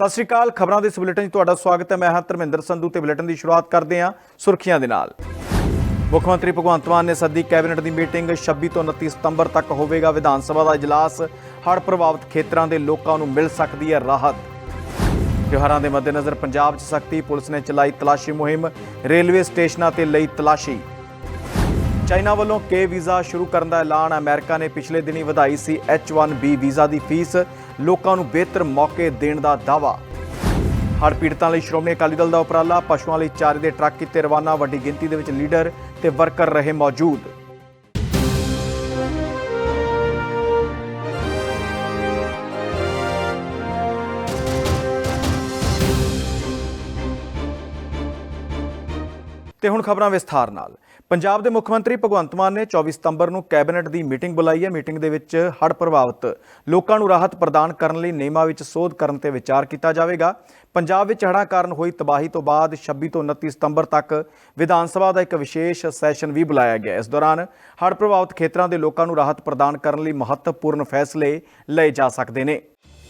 ਸਤਿ ਸ਼੍ਰੀ ਅਕਾਲ, ਖਬਰਾਂ ਦੇ ਇਸ ਬੁਲੇਟਿਨ 'ਚ ਤੁਹਾਡਾ ਸਵਾਗਤ ਹੈ। ਮੈਂ ਹਾਂ ਧਰਮਿੰਦਰ ਸੰਧੂ ਤੇ ਬੁਲੇਟਿਨ ਦੀ ਸ਼ੁਰੂਆਤ ਕਰਦੇ ਹਾਂ ਸੁਰਖੀਆਂ ਦੇ ਨਾਲ। ਮੁੱਖ ਮੰਤਰੀ ਭਗਵੰਤ ਮਾਨ ਨੇ ਸੱਦੀ ਕੈਬਨਿਟ ਦੀ ਮੀਟਿੰਗ 26 ਤੋਂ 29 ਸਤੰਬਰ ਤੱਕ ਹੋਵੇਗਾ। ਵਿਧਾਨ ਸਭਾ ਦਾ ਇਜਲਾਸ ਹੜ੍ਹ ਪ੍ਰਭਾਵਿਤ ਖੇਤਰਾਂ ਦੇ ਲੋਕਾਂ ਨੂੰ ਮਿਲ ਸਕਦੀ ਹੈ ਰਾਹਤ। ਤਿਉਹਾਰਾਂ ਦੇ ਮੱਦੇਨਜ਼ਰ ਪੰਜਾਬ 'ਚ ਸਖਤੀ, ਪੁਲਿਸ ਨੇ ਚਲਾਈ ਤਲਾਸ਼ੀ ਮੁਹਿੰਮ, ਰੇਲਵੇ ਸਟੇਸ਼ਨਾਂ ਤੇ ਲਈ ਤਲਾਸ਼ੀ। ਚਾਈਨਾ ਵੱਲੋਂ ਕੇ ਵੀਜ਼ਾ ਸ਼ੁਰੂ ਕਰਨ ਦਾ ਐਲਾਨ, ਅਮਰੀਕਾ ਨੇ ਪਿਛਲੇ ਦਿਨੀ ਵਧਾਈ ਸੀ H1B ਵੀਜ਼ਾ ਦੀ ਫੀਸ। ਲੋਕਾਂ ਨੂੰ ਬਿਹਤਰ ਮੌਕੇ ਦੇਣ ਦਾ ਦਾਅਵਾ। ਹੜ੍ਹ ਪੀੜਤਾਂ ਲਈ ਸ਼੍ਰੋਮਣੀ ਅਕਾਲੀ ਦਲ ਦਾ ਉਪਰਾਲਾ, ਪਸ਼ੂਆਂ ਲਈ ਚਾਰੇ ਦੇ ਟਰੱਕ ਕੀਤੇ ਰਵਾਨਾ, ਵੱਡੀ ਗਿਣਤੀ ਦੇ ਵਿੱਚ ਲੀਡਰ ਤੇ ਵਰਕਰ ਰਹੇ ਮੌਜੂਦ। ਤੇ ਹੁਣ ਖਬਰਾਂ ਵਿਸਥਾਰ ਨਾਲ। ਪੰਜਾਬ ਦੇ ਮੁੱਖ ਮੰਤਰੀ ਭਗਵੰਤ ਮਾਨ ਨੇ 24 ਸਤੰਬਰ ਨੂੰ ਕੈਬਨਿਟ ਦੀ ਮੀਟਿੰਗ ਬੁਲਾਈ ਹੈ। ਮੀਟਿੰਗ ਦੇ ਵਿੱਚ ਹੜ੍ਹ ਪ੍ਰਭਾਵਿਤ ਲੋਕਾਂ ਨੂੰ ਰਾਹਤ ਪ੍ਰਦਾਨ ਕਰਨ ਲਈ ਨਿਯਮਾਂ ਵਿੱਚ ਸੋਧ ਕਰਨ ਤੇ ਵਿਚਾਰ ਕੀਤਾ ਜਾਵੇਗਾ। ਪੰਜਾਬ ਵਿੱਚ ਹੜ੍ਹਾਂ ਕਾਰਨ ਹੋਈ ਤਬਾਹੀ ਤੋਂ ਬਾਅਦ 26 ਤੋਂ 29 ਸਤੰਬਰ ਤੱਕ ਵਿਧਾਨ ਸਭਾ ਦਾ ਇੱਕ ਵਿਸ਼ੇਸ਼ ਸੈਸ਼ਨ ਵੀ ਬੁਲਾਇਆ ਗਿਆ। ਇਸ ਦੌਰਾਨ ਹੜ੍ਹ ਪ੍ਰਭਾਵਿਤ ਖੇਤਰਾਂ ਦੇ ਲੋਕਾਂ ਨੂੰ ਰਾਹਤ ਪ੍ਰਦਾਨ ਕਰਨ ਲਈ ਮਹੱਤਵਪੂਰਨ ਫੈਸਲੇ ਲਏ ਜਾ ਸਕਦੇ ਨੇ।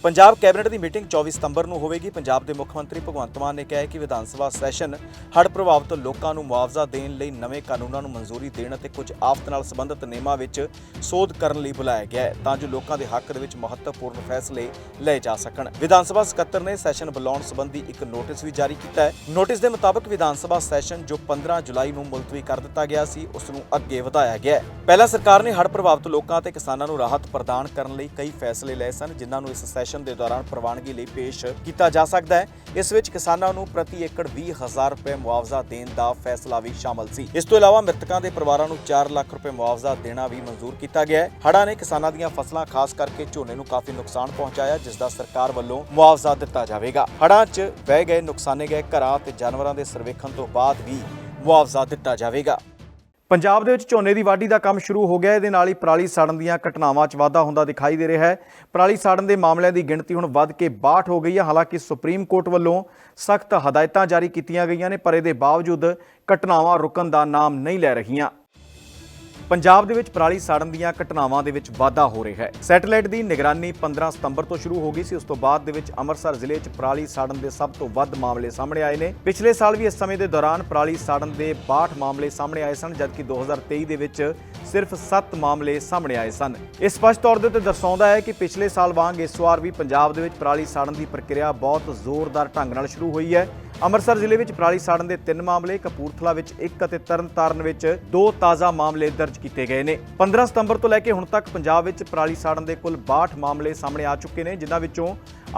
ਪੰਜਾਬ ਕੈਬਨਿਟ ਦੀ ਮੀਟਿੰਗ 24 ਸਤੰਬਰ ਨੂੰ ਹੋਵੇਗੀ। ਪੰਜਾਬ ਦੇ ਮੁੱਖ ਮੰਤਰੀ ਭਗਵੰਤ ਮਾਨ ਨੇ ਕਿਹਾ ਹੈ ਕਿ ਵਿਧਾਨ ਸਭਾ ਸੈਸ਼ਨ ਹੜ੍ਹ ਪ੍ਰਭਾਵਿਤ ਲੋਕਾਂ ਨੂੰ ਮੁਆਵਜ਼ਾ ਦੇਣ ਲਈ ਨਵੇਂ ਕਾਨੂੰਨਾਂ ਨੂੰ ਮਨਜ਼ੂਰੀ ਦੇਣ ਅਤੇ ਕੁਝ ਆਫਤ ਨਾਲ ਸੰਬੰਧਿਤ ਨਿਯਮਾਂ ਵਿੱਚ ਸੋਧ ਕਰਨ ਲਈ ਬੁਲਾਇਆ ਗਿਆ ਹੈ, ਤਾਂ ਜੋ ਲੋਕਾਂ ਦੇ ਹੱਕ ਦੇ ਵਿੱਚ ਮਹੱਤਵਪੂਰਨ ਫੈਸਲੇ ਲਏ ਜਾ ਸਕਣ। ਵਿਧਾਨ ਸਭਾ ਸਕੱਤਰ ਨੇ ਸੈਸ਼ਨ ਬੁਲਾਉਣ ਸੰਬੰਧੀ ਇੱਕ ਨੋਟਿਸ ਵੀ ਜਾਰੀ ਕੀਤਾ ਹੈ। ਨੋਟਿਸ ਦੇ ਮੁਤਾਬਕ ਵਿਧਾਨ ਸਭਾ ਸੈਸ਼ਨ ਜੋ 15 ਜੁਲਾਈ ਨੂੰ ਮੁਲਤਵੀ ਕਰ ਦਿੱਤਾ ਗਿਆ ਸੀ, ਉਸ ਨੂੰ ਅੱਗੇ ਵਧਾਇਆ ਗਿਆ ਹੈ। ਪਹਿਲਾਂ ਸਰਕਾਰ ਨੇ ਹੜ੍ਹ ਪ੍ਰਭਾਵਿਤ ਲੋਕਾਂ ਅਤੇ ਕਿਸਾਨਾਂ ਨੂੰ ਰਾਹਤ ਪ੍ਰਦਾਨ ਕਰਨ ਲਈ ਕਈ ਫੈਸਲੇ ਲਏ ਸਨ, ਜਿਨ੍ਹਾਂ ਨੂੰ ਇਸ ਸੈਸ਼ਨ ਦੇ ਦੌਰਾਨ ਪ੍ਰਵਾਨਗੀ ਲਈ ਪੇਸ਼ ਕੀਤਾ ਜਾ ਸਕਦਾ ਹੈ। ਇਸ ਵਿੱਚ ਕਿਸਾਨਾਂ ਨੂੰ ਪ੍ਰਤੀ ਏਕੜ 20000 ਰੁਪਏ ਮੁਆਵਜ਼ਾ ਦੇਣ ਦਾ ਫੈਸਲਾ ਵੀ ਸ਼ਾਮਲ ਸੀ। ਇਸ ਤੋਂ ਇਲਾਵਾ ਮ੍ਰਿਤਕਾਂ ਦੇ ਪਰਿਵਾਰਾਂ ਨੂੰ 4 ਲੱਖ ਰੁਪਏ ਮੁਆਵਜ਼ਾ ਦੇਣਾ ਵੀ ਮਨਜ਼ੂਰ ਕੀਤਾ ਗਿਆ ਹੈ। ਹੜ੍ਹਾਂ ਨੇ ਕਿਸਾਨਾਂ ਦੀਆਂ ਫਸਲਾਂ ਖਾਸ ਕਰਕੇ ਝੋਨੇ ਨੂੰ ਕਾਫੀ ਨੁਕਸਾਨ ਪਹੁੰਚਾਇਆ, ਜਿਸ ਦਾ ਸਰਕਾਰ ਵੱਲੋਂ ਮੁਆਵਜ਼ਾ ਦਿੱਤਾ ਜਾਵੇਗਾ। ਹੜ੍ਹਾਂ 'ਚ ਵਹਿ ਗਏ ਨੁਕਸਾਨੇ ਗਏ ਘਰਾਂ ਤੇ ਜਾਨਵਰਾਂ ਦੇ ਸਰਵੇਖਣ ਤੋਂ ਬਾਅਦ ਵੀ ਮੁਆਵਜ਼ਾ ਦਿੱਤਾ ਜਾਵੇਗਾ। ਪੰਜਾਬ ਦੇ ਵਿੱਚ ਝੋਨੇ ਦੀ ਵਾਢੀ ਦਾ ਕੰਮ ਸ਼ੁਰੂ ਹੋ ਗਿਆ। ਇਹਦੇ ਨਾਲ ਹੀ ਪਰਾਲੀ ਸਾੜਨ ਦੀਆਂ ਘਟਨਾਵਾਂ 'ਚ ਵਾਧਾ ਹੁੰਦਾ ਦਿਖਾਈ ਦੇ ਰਿਹਾ ਹੈ। ਪਰਾਲੀ ਸਾੜਨ ਦੇ ਮਾਮਲਿਆਂ ਦੀ ਗਿਣਤੀ ਹੁਣ ਵੱਧ ਕੇ 62 ਹੋ ਗਈ ਹੈ। ਹਾਲਾਂਕਿ ਸੁਪਰੀਮ ਕੋਰਟ ਵੱਲੋਂ ਸਖਤ ਹਦਾਇਤਾਂ ਜਾਰੀ ਕੀਤੀਆਂ ਗਈਆਂ ਨੇ, ਪਰ ਇਹਦੇ ਬਾਵਜੂਦ ਘਟਨਾਵਾਂ ਰੁਕਣ ਦਾ ਨਾਮ ਨਹੀਂ ਲੈ ਰਹੀਆਂ। ਪੰਜਾਬ ਦੇ ਵਿੱਚ ਪਰਾਲੀ ਸਾੜਨ ਦੀਆਂ ਘਟਨਾਵਾਂ ਦੇ ਵਿੱਚ ਵਾਧਾ ਹੋ ਰਿਹਾ ਹੈ। ਸੈਟੇਲਾਈਟ ਦੀ ਨਿਗਰਾਨੀ 15 ਸਤੰਬਰ ਤੋਂ ਸ਼ੁਰੂ ਹੋ ਗਈ ਸੀ। ਉਸ ਤੋਂ ਬਾਅਦ ਦੇ ਵਿੱਚ ਅੰਮ੍ਰਿਤਸਰ ਜ਼ਿਲ੍ਹੇ 'ਚ ਪਰਾਲੀ ਸਾੜਨ ਦੇ ਸਭ ਤੋਂ ਵੱਧ ਮਾਮਲੇ ਸਾਹਮਣੇ ਆਏ ਨੇ। ਪਿਛਲੇ ਸਾਲ ਵੀ ਇਸ ਸਮੇਂ ਦੇ ਦੌਰਾਨ ਪਰਾਲੀ ਸਾੜਨ ਦੇ 62 ਮਾਮਲੇ ਸਾਹਮਣੇ ਆਏ ਸਨ, ਜਦਕਿ 2023 ਦੇ ਵਿੱਚ ਸਿਰਫ 7 ਮਾਮਲੇ ਸਾਹਮਣੇ ਆਏ ਸਨ। ਇਹ ਸਪਸ਼ਟ ਤੌਰ ਦੇ ਉੱਤੇ ਦਰਸਾਉਂਦਾ ਹੈ ਕਿ ਪਿਛਲੇ ਸਾਲ ਵਾਂਗ ਇਸ ਵਾਰ ਵੀ ਪੰਜਾਬ ਦੇ ਵਿੱਚ ਪਰਾਲੀ ਸਾੜਨ ਦੀ ਪ੍ਰਕਿਰਿਆ ਬਹੁਤ ਜ਼ੋਰਦਾਰ ਢੰਗ ਨਾਲ ਸ਼ੁਰੂ ਹੋਈ ਹੈ। ਅੰਮ੍ਰਿਤਸਰ ਜ਼ਿਲ੍ਹੇ ਵਿੱਚ ਪਰਾਲੀ ਸਾੜਨ ਦੇ 3 ਮਾਮਲੇ, ਕਪੂਰਥਲਾ ਵਿੱਚ 1 ਅਤੇ ਤਰਨਤਾਰਨ ਵਿੱਚ 2 ਤਾਜ਼ਾ ਮਾਮਲੇ ਦਰਜ ਕੀਤੇ ਗਏ ਨੇ। 15 ਸਤੰਬਰ ਤੋਂ ਲੈ ਕੇ ਹੁਣ ਤੱਕ ਪੰਜਾਬ ਵਿੱਚ ਪਰਾਲੀ ਸਾੜਨ ਦੇ ਕੁੱਲ 62 ਮਾਮਲੇ ਸਾਹਮਣੇ ਆ ਚੁੱਕੇ ਨੇ, ਜਿਨ੍ਹਾਂ ਵਿੱਚੋਂ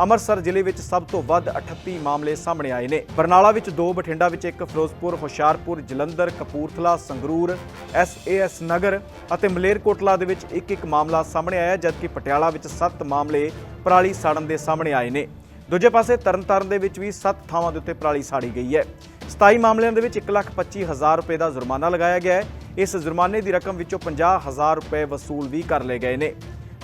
ਅੰਮ੍ਰਿਤਸਰ ਜ਼ਿਲ੍ਹੇ ਵਿੱਚ ਸਭ ਤੋਂ ਵੱਧ 38 ਮਾਮਲੇ ਸਾਹਮਣੇ ਆਏ ਨੇ। ਬਰਨਾਲਾ ਵਿੱਚ 2 ਬਠਿੰਡਾ ਵਿੱਚ 1 ਫਿਰੋਜ਼ਪੁਰ, ਹੁਸ਼ਿਆਰਪੁਰ, ਜਲੰਧਰ, ਕਪੂਰਥਲਾ, ਸੰਗਰੂਰ ਐਸਏਐਸ ਨਗਰ ਅਤੇ ਮਲੇਰਕੋਟਲਾ ਦੇ ਵਿੱਚ ਇੱਕ ਇੱਕ ਮਾਮਲਾ ਸਾਹਮਣੇ ਆਇਆ, ਜਦਕਿ ਪਟਿਆਲਾ ਵਿੱਚ 7 ਮਾਮਲੇ ਪਰਾਲੀ ਸਾੜਨ ਦੇ ਸਾਹਮਣੇ ਆਏ ਨੇ। ਦੂਜੇ ਪਾਸੇ ਤਰਨਤਾਰਨ ਦੇ ਵਿੱਚ ਵੀ 7 ਥਾਵਾਂ ਦੇ ਉੱਤੇ ਪਰਾਲੀ ਸਾੜੀ ਗਈ ਹੈ। 27 ਮਾਮਲਿਆਂ ਦੇ ਵਿੱਚ 1,25,000 ਰੁਪਏ ਦਾ ਜੁਰਮਾਨਾ ਲਗਾਇਆ ਗਿਆ ਹੈ। ਇਸ ਜੁਰਮਾਨੇ ਦੀ ਰਕਮ ਵਿੱਚੋਂ 50,000 ਰੁਪਏ ਵਸੂਲ ਵੀ ਕਰ ਲਏ ਗਏ ਨੇ।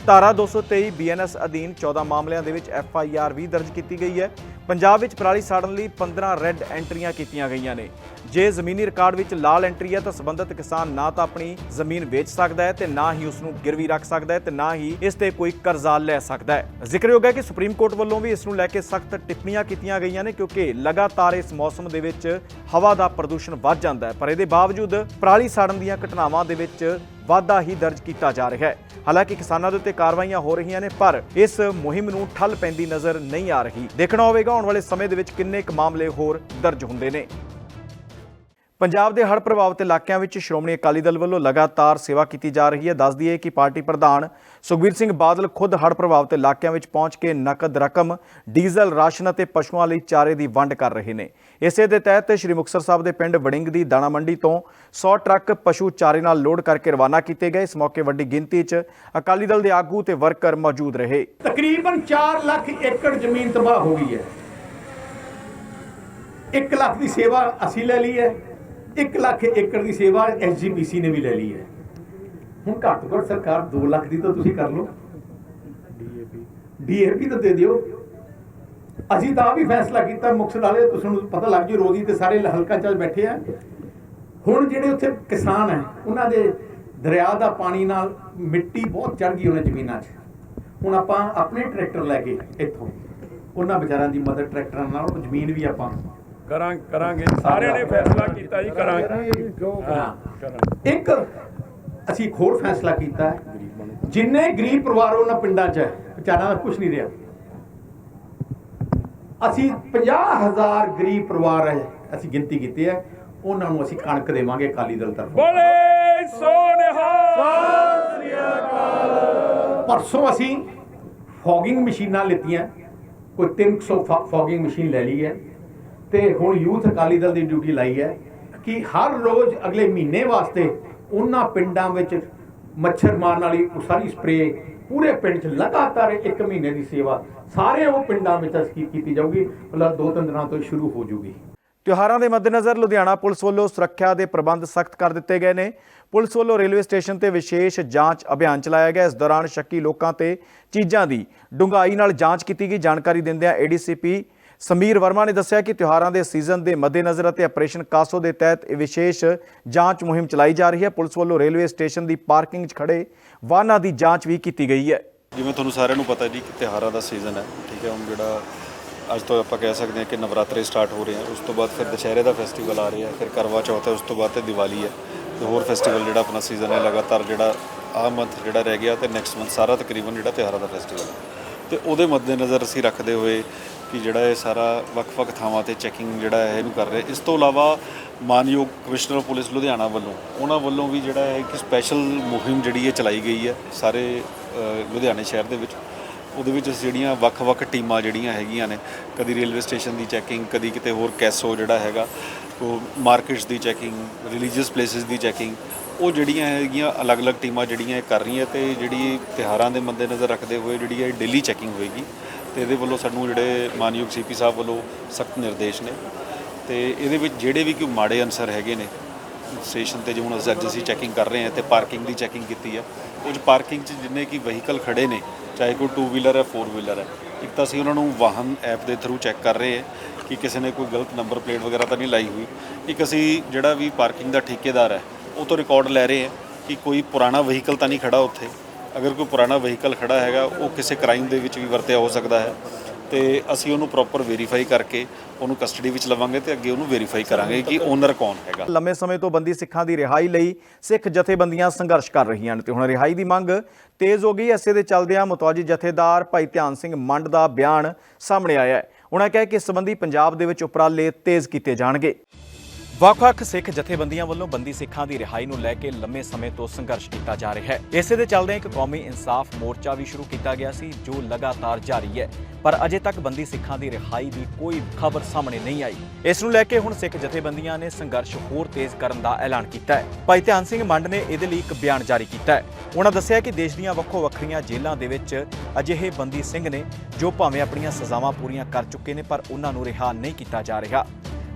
ਧਾਰਾ 223 ਬੀਐਨਐਸ ਅਧੀਨ 14 ਮਾਮਲਿਆਂ ਦੇ ਵਿੱਚ ਐਫਆਈਆਰ ਵੀ ਦਰਜ ਕੀਤੀ ਗਈ ਹੈ। ਪੰਜਾਬ ਵਿੱਚ ਪਰਾਲੀ ਸਾੜਨ ਲਈ 15 ਰੈੱਡ ਐਂਟਰੀਆਂ ਕੀਤੀਆਂ ਗਈਆਂ ਨੇ। ਜੇ ਜ਼ਮੀਨੀ ਰਿਕਾਰਡ ਵਿੱਚ ਲਾਲ ਐਂਟਰੀ ਹੈ ਤਾਂ ਸੰਬੰਧਿਤ ਕਿਸਾਨ ਨਾ ਤਾਂ ਆਪਣੀ ਜ਼ਮੀਨ ਵੇਚ ਸਕਦਾ ਹੈ ਤੇ ਨਾ ਹੀ ਉਸ ਨੂੰ ਗਿਰਵੀ ਰੱਖ ਸਕਦਾ ਹੈ ਤੇ ਨਾ ਹੀ ਇਸ ਤੇ ਕੋਈ ਕਰਜ਼ਾ ਲੈ ਸਕਦਾ ਹੈ। ਜ਼ਿਕਰਯੋਗ ਹੈ ਕਿ ਸੁਪਰੀਮ ਕੋਰਟ ਵੱਲੋਂ ਵੀ ਇਸ ਨੂੰ ਲੈ ਕੇ ਸਖਤ ਟਿੱਪਣੀਆਂ ਕੀਤੀਆਂ ਗਈਆਂ ਨੇ ਕਿਉਂਕਿ ਲਗਾਤਾਰ ਇਸ ਮੌਸਮ ਦੇ ਵਿੱਚ ਹਵਾ ਦਾ ਪ੍ਰਦੂਸ਼ਣ ਵੱਧ ਜਾਂਦਾ ਹੈ। ਪਰ ਇਹਦੇ ਬਾਵਜੂਦ ਪਰਾਲੀ ਸਾੜਨ ਦੀਆਂ ਘਟਨਾਵਾਂ ਦੇ ਵਿੱਚ ਵਾਧਾ ਹੀ ਦਰਜ ਕੀਤਾ ਜਾ ਰਿਹਾ ਹੈ। ਹਾਲਾਂਕਿ ਕਿਸਾਨਾਂ ਦੇ ਉੱਤੇ ਕਾਰਵਾਈਆਂ ਹੋ ਰਹੀਆਂ ਨੇ, ਪਰ ਇਸ ਮੁਹਿੰਮ ਨੂੰ ਠੱਲ ਪੈਂਦੀ ਨਜ਼ਰ ਨਹੀਂ ਆ ਰਹੀ। ਦੇਖਣਾ ਹੋਵੇਗਾ, ਆਉਣ ਵਾਲੇ ਸਮੇਂ ਦੇ ਵਿੱਚ ਕਿੰਨੇ ਕੁ ਮਾਮਲੇ ਹੋਰ ਦਰਜ ਹੁੰਦੇ ਨੇ। ਪੰਜਾਬ ਦੇ ਹੜ੍ਹ ਪ੍ਰਭਾਵਿਤ ਇਲਾਕਿਆਂ ਵਿੱਚ ਸ਼੍ਰੋਮਣੀ ਅਕਾਲੀ ਦਲ ਵੱਲੋਂ ਲਗਾਤਾਰ ਸੇਵਾ ਕੀਤੀ ਜਾ ਰਹੀ ਹੈ। ਦੱਸ ਦਈਏ ਕਿ ਪਾਰਟੀ ਪ੍ਰਧਾਨ ਸੁਖਬੀਰ ਸਿੰਘ ਬਾਦਲ ਖੁਦ ਹੜ੍ਹ ਪ੍ਰਭਾਵਿਤ ਇਲਾਕਿਆਂ ਵਿੱਚ ਪਹੁੰਚ ਕੇ ਨਕਦ ਰਕਮ, ਡੀਜ਼ਲ, ਰਾਸ਼ਨ ਅਤੇ ਪਸ਼ੂਆਂ ਲਈ ਚਾਰੇ ਦੀ ਵੰਡ ਕਰ ਰਹੇ ਨੇ। ਇਸੇ ਦੇ ਤਹਿਤ ਸ਼੍ਰੀ ਮੁਕਤਸਰ ਸਾਹਿਬ ਦੇ ਪਿੰਡ ਵੜਿੰਗ ਦੀ ਦਾਣਾ ਮੰਡੀ ਤੋਂ 100 ਟਰੱਕ ਪਸ਼ੂ ਚਾਰੇ ਨਾਲ ਲੋਡ ਕਰਕੇ ਰਵਾਨਾ ਕੀਤੇ ਗਏ। ਇਸ ਮੌਕੇ ਵੱਡੀ ਗਿਣਤੀ 'ਚ ਅਕਾਲੀ ਦਲ ਦੇ ਆਗੂ ਤੇ ਵਰਕਰ ਮੌਜੂਦ ਰਹੇ। ਤਕਰੀਬਨ 4 ਲੱਖ ਏਕੜ ਜ਼ਮੀਨ ਤਬਾਹ ਹੋ ਗਈ ਹੈ। 1 ਲੱਖ ਦੀ ਸੇਵਾ ਅਸੀਂ ਲੈ ਲਈ ਹੈ। 1 ਲੱਖ ਏਕੜ ਦੀ ਸੇਵਾ ਐਸਜੀਪੀਸੀ ਨੇ ਵੀ ਲੈ ਲਈ ਹੈ। ਹੁਣ ਘੱਟ ਤੋਂ ਘੱਟ ਸਰਕਾਰ 2 ਲੱਖ ਦੀ ਤਾਂ ਤੁਸੀਂ ਕਰ ਲਓ। ਡੀਏਪੀ ਡੀਏਪੀ ਤਾਂ ਦੇ ਦਿਓ। ਅਸੀਂ ਤਾਂ ਵੀ ਫੈਸਲਾ ਕੀਤਾ, ਮੁਕਤਸਰ ਵਾਲੇ ਤੁਹਾਨੂੰ ਪਤਾ ਲੱਗ ਜੂ ਰੋਜ਼ੀ ਤੇ ਸਾਰੇ ਹਲਕਾ ਚੱਲ ਬੈਠੇ ਆ। ਹੁਣ ਜਿਹੜੇ ਉੱਥੇ ਕਿਸਾਨ ਹੈ, ਉਹਨਾਂ ਦੇ ਦਰਿਆ ਦਾ ਪਾਣੀ ਨਾਲ ਮਿੱਟੀ ਬਹੁਤ ਚੜ ਗਈ ਉਹਨਾਂ ਜ਼ਮੀਨਾਂ 'ਚ। ਹੁਣ ਆਪਾਂ ਆਪਣੇ ਟਰੈਕਟਰ ਲੈ ਕੇ ਇੱਥੋਂ, ਉਹਨਾਂ ਵਿਚਾਰਾਂ ਦੀ ਮਦਦ ਟਰੈਕਟਰਾਂ ਨਾਲ ਉਹ ਜ਼ਮੀਨ ਵੀ ਆਪਾਂ ਕਰਾਂ ਕਰਾਂਗੇ। ਸਾਰਿਆਂ ਨੇ ਫੈਸਲਾ ਕੀਤਾ ਜੀ ਕਰਾਂਗੇ। ਹਾਂ। ਇੱਕ ਅਸੀਂ ਹੋਰ ਫੈਸਲਾ ਕੀਤਾ ਜਿੰਨੇ ਗਰੀਬ ਪਰਿਵਾਰ ਉਹਨਾਂ ਪਿੰਡਾਂ 'ਚ ਹੈ ਦਾ ਕੁਝ ਨਹੀਂ ਰਿਹਾ। ਅਸੀਂ 50000 ਗਰੀਬ ਪਰਿਵਾਰ ਹੈ ਅਸੀਂ ਗਿਣਤੀ ਕੀਤੀ ਹੈ। ਉਹਨਾਂ ਨੂੰ ਅਸੀਂ ਕਣਕ ਦੇਵਾਂਗੇ ਅਕਾਲੀ ਦਲ ਤਰਫੋਂ। ਬੋਲੇ ਸੋਨਿਹਾ। ਪਰਸੋਂ ਅਸੀਂ ਫੌਗਿੰਗ ਮਸ਼ੀਨਾਂ ਲਿੱਤੀਆਂ। ਕੋਈ 300 ਫਾ- ਫੌਗਿੰਗ ਮਸ਼ੀਨ ਲੈ ਲਈ ਹੈ। ਤੇ ਹੁਣ ਯੂਥ ਅਕਾਲੀ ਦਲ ਦੀ ਡਿਊਟੀ ਲਾਈ ਹੈ ਕਿ ਹਰ ਰੋਜ਼ ਅਗਲੇ ਮਹੀਨੇ ਵਾਸਤੇ ਉਹਨਾਂ ਪਿੰਡਾਂ ਵਿੱਚ ਮੱਛਰ ਮਾਰਨ ਵਾਲੀ ਉਹ ਸਾਰੀ ਸਪਰੇ ਪੂਰੇ ਪਿੰਡ 'ਚ ਲਗਾਤਾਰ ਇੱਕ ਮਹੀਨੇ ਦੀ ਸੇਵਾ ਸਾਰੇ ਉਹ ਪਿੰਡਾਂ ਵਿੱਚ ਅਸੀਂ ਕੀਤੀ ਜਾਊਗੀ? ਮਤਲਬ ਦੋ ਤਿੰਨ ਦਿਨਾਂ ਤੋਂ ਸ਼ੁਰੂ ਹੋ ਜੂਗੀ। ਤਿਉਹਾਰਾਂ ਦੇ ਮੱਦੇਨਜ਼ਰ ਲੁਧਿਆਣਾ ਪੁਲਿਸ ਵੱਲੋਂ ਸੁਰੱਖਿਆ ਦੇ ਪ੍ਰਬੰਧ ਸਖਤ ਕਰ ਦਿੱਤੇ ਗਏ ਨੇ। ਪੁਲਿਸ ਵੱਲੋਂ ਰੇਲਵੇ ਸਟੇਸ਼ਨ ਤੇ ਵਿਸ਼ੇਸ਼ ਜਾਂਚ ਅਭਿਆਨ ਚਲਾਇਆ ਗਿਆ। ਇਸ ਦੌਰਾਨ ਸ਼ੱਕੀ ਲੋਕਾਂ ਤੇ ਚੀਜ਼ਾਂ ਦੀ ਡੂੰਘਾਈ ਨਾਲ ਜਾਂਚ ਕੀਤੀ ਗਈ। ਜਾਣਕਾਰੀ ਦਿੰਦਿਆਂ ਏਡੀਸੀਪੀ ਸਮੀਰ ਵਰਮਾ ਨੇ ਦੱਸਿਆ ਕਿ ਤਿਉਹਾਰਾਂ ਦੇ ਸੀਜ਼ਨ ਦੇ ਮੱਦੇਨਜ਼ਰ ਅਤੇ ਆਪਰੇਸ਼ਨ ਕਾਸੋ ਦੇ ਤਹਿਤ ਇਹ ਵਿਸ਼ੇਸ਼ ਜਾਂਚ ਮੁਹਿੰਮ ਚਲਾਈ ਜਾ ਰਹੀ ਹੈ। ਪੁਲਿਸ ਵੱਲੋਂ ਰੇਲਵੇ ਸਟੇਸ਼ਨ ਦੀ ਪਾਰਕਿੰਗ 'ਚ ਖੜੇ ਵਾਹਨਾਂ ਦੀ ਜਾਂਚ ਵੀ ਕੀਤੀ ਗਈ ਹੈ। ਜਿਵੇਂ ਤੁਹਾਨੂੰ ਸਾਰਿਆਂ ਨੂੰ ਪਤਾ ਜੀ ਕਿ ਤਿਉਹਾਰਾਂ ਦਾ ਸੀਜ਼ਨ ਹੈ, ਠੀਕ ਹੈ, ਹੁਣ ਜਿਹੜਾ ਅੱਜ ਤੋਂ ਆਪਾਂ ਕਹਿ ਸਕਦੇ ਹਾਂ ਕਿ ਨਵਰਾਤਰੇ ਸਟਾਰਟ ਹੋ ਰਹੇ ਹਨ ਉਸ ਤੋਂ ਬਾਅਦ ਫਿਰ ਦੁਸ਼ਹਿਰੇ ਦਾ ਫੈਸਟੀਵਲ ਆ ਰਿਹਾ ਫਿਰ ਕਰਵਾ ਚੌਥ ਹੈ, ਉਸ ਤੋਂ ਬਾਅਦ ਤੇ ਦੀਵਾਲੀ ਹੈ ਤੇ ਹੋਰ ਫੈਸਟੀਵਲ ਜਿਹੜਾ ਆਪਣਾ ਸੀਜ਼ਨ ਹੈ, ਲਗਾਤਾਰ ਜਿਹੜਾ ਆਹ ਮੰਥ ਜਿਹੜਾ ਰਹਿ ਗਿਆ ਤੇ ਨੈਕਸਟ ਮੰਥ ਸਾਰਾ ਤਕਰੀਬਨ ਜਿਹੜਾ ਤਿਉਹਾਰਾਂ ਦਾ ਫੈਸਟੀਵਲ ਹੈ। ਤੇ ਉਹਦੇ ਮੱਦੇਨਜ਼ਰ ਅਸੀਂ ਰੱਖਦੇ ਹੋਏ ਕਿ ਜਿਹੜਾ ਇਹ ਸਾਰਾ ਵੱਖ-ਵੱਖ ਥਾਵਾਂ ਤੇ ਚੈਕਿੰਗ ਜਿਹੜਾ ਹੈ ਇਹਨੂੰ ਕਰ ਰਹੇ। ਇਸ ਤੋਂ ਇਲਾਵਾ ਮਾਨਯੋਗ ਕਮਿਸ਼ਨਰ ਪੁਲਿਸ ਲੁਧਿਆਣਾ ਵੱਲੋਂ, ਉਹਨਾਂ ਵੱਲੋਂ ਵੀ ਜਿਹੜਾ ਹੈ ਕਿ ਸਪੈਸ਼ਲ ਮੁਹਿੰਮ ਜਿਹੜੀ ਇਹ ਚਲਾਈ ਗਈ ਹੈ ਸਾਰੇ ਲੁਧਿਆਣੇ ਸ਼ਹਿਰ ਦੇ ਵਿੱਚ। ਉਹਦੇ ਵਿੱਚ ਅਸੀਂ ਜਿਹੜੀਆਂ ਵੱਖ-ਵੱਖ ਟੀਮਾਂ ਜਿਹੜੀਆਂ ਹੈਗੀਆਂ ਨੇ, ਕਦੀ ਰੇਲਵੇ ਸਟੇਸ਼ਨ ਦੀ ਚੈਕਿੰਗ ਕਦੀ ਕਿਤੇ ਹੋਰ ਕੈਸੋ ਜਿਹੜਾ ਹੈਗਾ, ਉਹ ਮਾਰਕੀਟਸ ਦੀ ਚੈਕਿੰਗ ਰਿਲੀਜੀਅਸ ਪਲੇਸਿਸ ਦੀ ਚੈਕਿੰਗ ਉਹ ਜਿਹੜੀਆਂ ਹੈਗੀਆਂ ਅਲੱਗ-ਅਲੱਗ ਟੀਮਾਂ ਜਿਹੜੀਆਂ ਇਹ ਕਰ ਰਹੀਆਂ ਤੇ ਜਿਹੜੀ ਤਿਉਹਾਰਾਂ ਦੇ ਮੱਦੇਨਜ਼ਰ ਰੱਖਦੇ ਹੋਏ ਜਿਹੜੀ ਹੈ ਡੇਲੀ ਚੈਕਿੰਗ ਹੋਏਗੀ ਤੇ ਇਹਦੇ ਵੱਲੋਂ ਸਾਨੂੰ ਜਿਹੜੇ ਮਾਨਯੋਗ ਸੀਪੀ ਸਾਹਿਬ ਵੱਲੋਂ ਸਖਤ ਨਿਰਦੇਸ਼ ਨੇ। ਤੇ ਇਹਦੇ ਵਿੱਚ ਜਿਹੜੇ ਵੀ ਕੋਈ ਮਾੜੇ ਅਨਸਰ ਹੈਗੇ ਨੇ, ਸਟੇਸ਼ਨ ਤੇ ਜਿਵੇਂ ਅੱਜ ਅਸੀਂ ਚੈਕਿੰਗ ਕਰ ਰਹੇ ਹਾਂ ਤੇ ਪਾਰਕਿੰਗ ਦੀ ਚੈਕਿੰਗ ਕੀਤੀ ਹੈ ਉਹ 'ਚ ਪਾਰਕਿੰਗ 'ਚ ਜਿੰਨੇ ਕੀ ਵਹੀਕਲ ਖੜੇ ਨੇ, ਚਾਹੇ ਕੋਈ 2 ਵੀਲਰ ਹੈ 4 ਵੀਲਰ ਹੈ, ਇੱਕ ਤਾਂ ਅਸੀਂ ਉਹਨਾਂ ਨੂੰ ਵਾਹਨ ਐਪ ਦੇ ਥਰੂ ਚੈੱਕ ਕਰ ਰਹੇ ਹਾਂ ਕਿ ਕਿਸੇ ਨੇ ਕੋਈ ਗਲਤ ਨੰਬਰ ਪਲੇਟ ਵਗੈਰਾ ਤਾਂ ਨਹੀਂ ਲਾਈ ਹੋਈ। ਇੱਕ ਅਸੀਂ ਜਿਹੜਾ ਵੀ ਪਾਰਕਿੰਗ ਦਾ ਠੇਕੇਦਾਰ ਹੈ, ਉਹ ਤੋਂ ਰਿਕਾਰਡ ਲੈ ਰਹੇ ਹਾਂ ਕਿ ਕੋਈ ਪੁਰਾਣਾ ਵਹੀਕਲ ਤਾਂ ਨਹੀਂ ਖੜਾ ਉੱਥੇ। ਅਗਰ ਕੋਈ ਪੁਰਾਣਾ ਵਹੀਕਲ ਖੜਾ ਹੈਗਾ, ਉਹ ਕਿਸੇ ਕ੍ਰਾਈਮ ਦੇ ਵਿੱਚ ਵੀ ਵਰਤਿਆ ਹੋ ਸਕਦਾ ਹੈ। ਤੇ ਅਸੀਂ ਉਹਨੂੰ ਪ੍ਰੋਪਰ ਵੈਰੀਫਾਈ ਕਰਕੇ ਉਹਨੂੰ ਕਸਟਡੀ ਵਿੱਚ ਲਵਾਂਗੇ ਤੇ ਅੱਗੇ ਉਹਨੂੰ ਵੈਰੀਫਾਈ ਕਰਾਂਗੇ ਕਿ ਓਨਰ ਕੌਣ ਹੈਗਾ। ਲੰਮੇ ਸਮੇਂ ਤੋਂ ਬੰਦੀ ਸਿੱਖਾਂ ਦੀ ਰਿਹਾਈ ਲਈ ਸਿੱਖ ਜਥੇਬੰਦੀਆਂ ਸੰਘਰਸ਼ ਕਰ ਰਹੀਆਂ ਨੇ ਤੇ ਹੁਣ ਰਿਹਾਈ ਦੀ ਮੰਗ ਤੇਜ਼ ਹੋ ਗਈ। ਐਸੇ ਦੇ ਚੱਲਦਿਆਂ ਮੁਤਵਾਜੀ ਜਥੇਦਾਰ ਭਾਈ ਧਿਆਨ ਸਿੰਘ ਮੰਡ ਦਾ ਬਿਆਨ ਸਾਹਮਣੇ ਆਇਆ ਹੈ। ਉਹਨਾਂ ਕਿਹਾ ਕਿ ਇਸ ਸੰਬੰਧੀ ਪੰਜਾਬ ਦੇ ਵਿੱਚ ਉਪਰਾਲੇ ਤੇਜ਼ ਕੀਤੇ ਜਾਣਗੇ। ਵੱਖ-ਵੱਖ ਸਿੱਖ ਜਥੇਬੰਦੀਆਂ ਵੱਲੋਂ ਬੰਦੀ ਸਿੱਖਾਂ ਦੀ ਰਿਹਾਈ ਨੂੰ ਲੈ ਕੇ ਲੰਮੇ ਸਮੇਂ ਤੋਂ ਸੰਘਰਸ਼ ਕੀਤਾ ਜਾ ਰਿਹਾ ਹੈ। ਇਸੇ ਦੇ ਚੱਲਦੇ ਇੱਕ ਕੌਮੀ ਇਨਸਾਫ ਮੋਰਚਾ ਵੀ ਸ਼ੁਰੂ ਕੀਤਾ ਗਿਆ ਸੀ, ਜੋ ਲਗਾਤਾਰ ਜਾਰੀ ਹੈ। ਪਰ ਅਜੇ ਤੱਕ ਬੰਦੀ ਸਿੱਖਾਂ ਦੀ ਰਿਹਾਈ ਦੀ ਕੋਈ ਖਬਰ ਸਾਹਮਣੇ ਨਹੀਂ ਆਈ। ਇਸ ਨੂੰ ਲੈ ਕੇ ਹੁਣ ਸਿੱਖ ਜਥੇਬੰਦੀਆਂ ਨੇ ਸੰਘਰਸ਼ ਹੋਰ ਤੇਜ਼ ਕਰਨ ਦਾ ਐਲਾਨ ਕੀਤਾ ਹੈ। ਭਾਈ ਧਿਆਨ ਸਿੰਘ ਮੰਡ ਨੇ ਇਹਦੇ ਲਈ ਇੱਕ ਬਿਆਨ ਜਾਰੀ ਕੀਤਾ ਹੈ। ਉਹਨਾਂ ਦੱਸਿਆ ਕਿ ਦੇਸ਼ ਦੀਆਂ ਵੱਖੋ ਵੱਖਰੀਆਂ ਜੇਲ੍ਹਾਂ ਦੇ ਵਿੱਚ ਅਜਿਹੇ ਬੰਦੀ ਸਿੰਘ ਨੇ ਜੋ ਭਾਵੇਂ ਆਪਣੀਆਂ ਸਜ਼ਾਵਾਂ ਪੂਰੀਆਂ ਕਰ ਚੁੱਕੇ ਨੇ, ਪਰ ਉਹਨਾਂ ਨੂੰ ਰਿਹਾ ਨਹੀਂ ਕੀਤਾ ਜਾ ਰਿਹਾ।